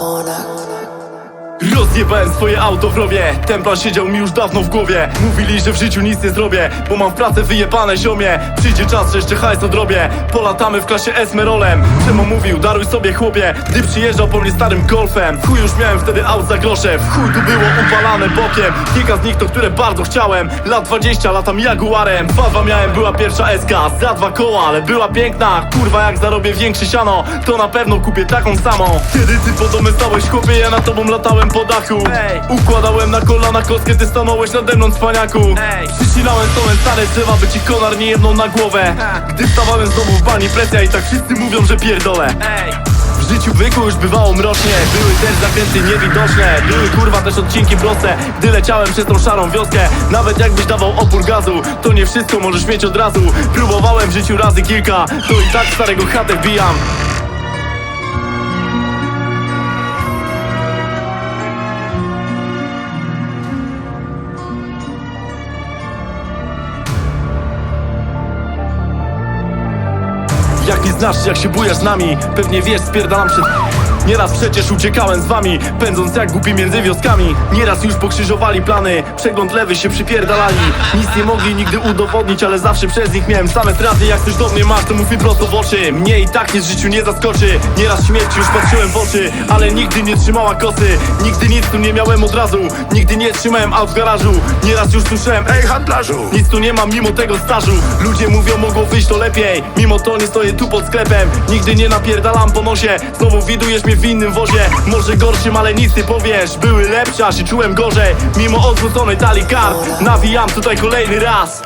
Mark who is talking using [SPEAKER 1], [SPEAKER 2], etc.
[SPEAKER 1] Monarch. Zjebałem swoje auto w rowie. Ten plan siedział mi już dawno w głowie. Mówili, że w życiu nic nie zrobię Bo mam w pracę wyjebane ziomie. Przyjdzie czas, że jeszcze hajs odrobię Polatamy w klasie S-merolem Czemu mówił, daruj sobie chłopie Gdy przyjeżdżał po mnie starym golfem? Chuj już miałem wtedy aut za grosze. W chuj tu było upalane bokiem. Kilka z nich to, które bardzo chciałem. Lat 20 latam Jaguarem. Dwa dwa miałem, była pierwsza SK Za dwa koła, ale była piękna. Kurwa jak zarobię większe siano To na pewno kupię taką samą. Kiedy ty po domy stałeś chłopie Ja na tobą latałem po dachu. Układałem na kolana kostkę Ty stanąłeś nade mną cwaniaku. Przycinałem stołem stare drzewa By ci konar nie jedną na głowę. Gdy wstawałem z domu w bani presja I tak wszyscy mówią, że pierdolę. W życiu byku już bywało mrocznie Były też zakręty niewidoczne. Były kurwa też odcinki proste Gdy leciałem przez tą szarą wioskę. Nawet jakbyś dawał opór gazu To nie wszystko możesz mieć od razu. Próbowałem w życiu razy kilka To i tak starego chatę wbijam Jak nie znasz, jak się bujasz z nami? Pewnie wiesz, spierdalam przed... Nieraz przecież uciekałem z wami Pędząc jak głupi między wioskami. Nieraz już pokrzyżowali plany Przegląd lewy się przypierdalali. Nic nie mogli nigdy udowodnić Ale zawsze przez nich miałem same straty. Jak coś do mnie masz, to mów mi prosto w oczy. Mnie i tak nic w życiu nie zaskoczy. Nieraz śmierci już patrzyłem w oczy Ale nigdy nie trzymała kosy. Nigdy nic tu nie miałem od razu Nigdy nie trzymałem aut w garażu. Nieraz już słyszałem Ej handlarzu! Nic tu nie mam mimo tego stażu. Ludzie mówią mogło wyjść to lepiej. Mimo to nie stoję tu pod sklepem. Nigdy nie napierdalam po nosie. Znowu widujesz mnie w innym wozie. Może gorszym, ale nic nie powiesz. Były lepsze, a się czułem gorzej. Mimo odwróconej talii kart Nawijam tutaj kolejny raz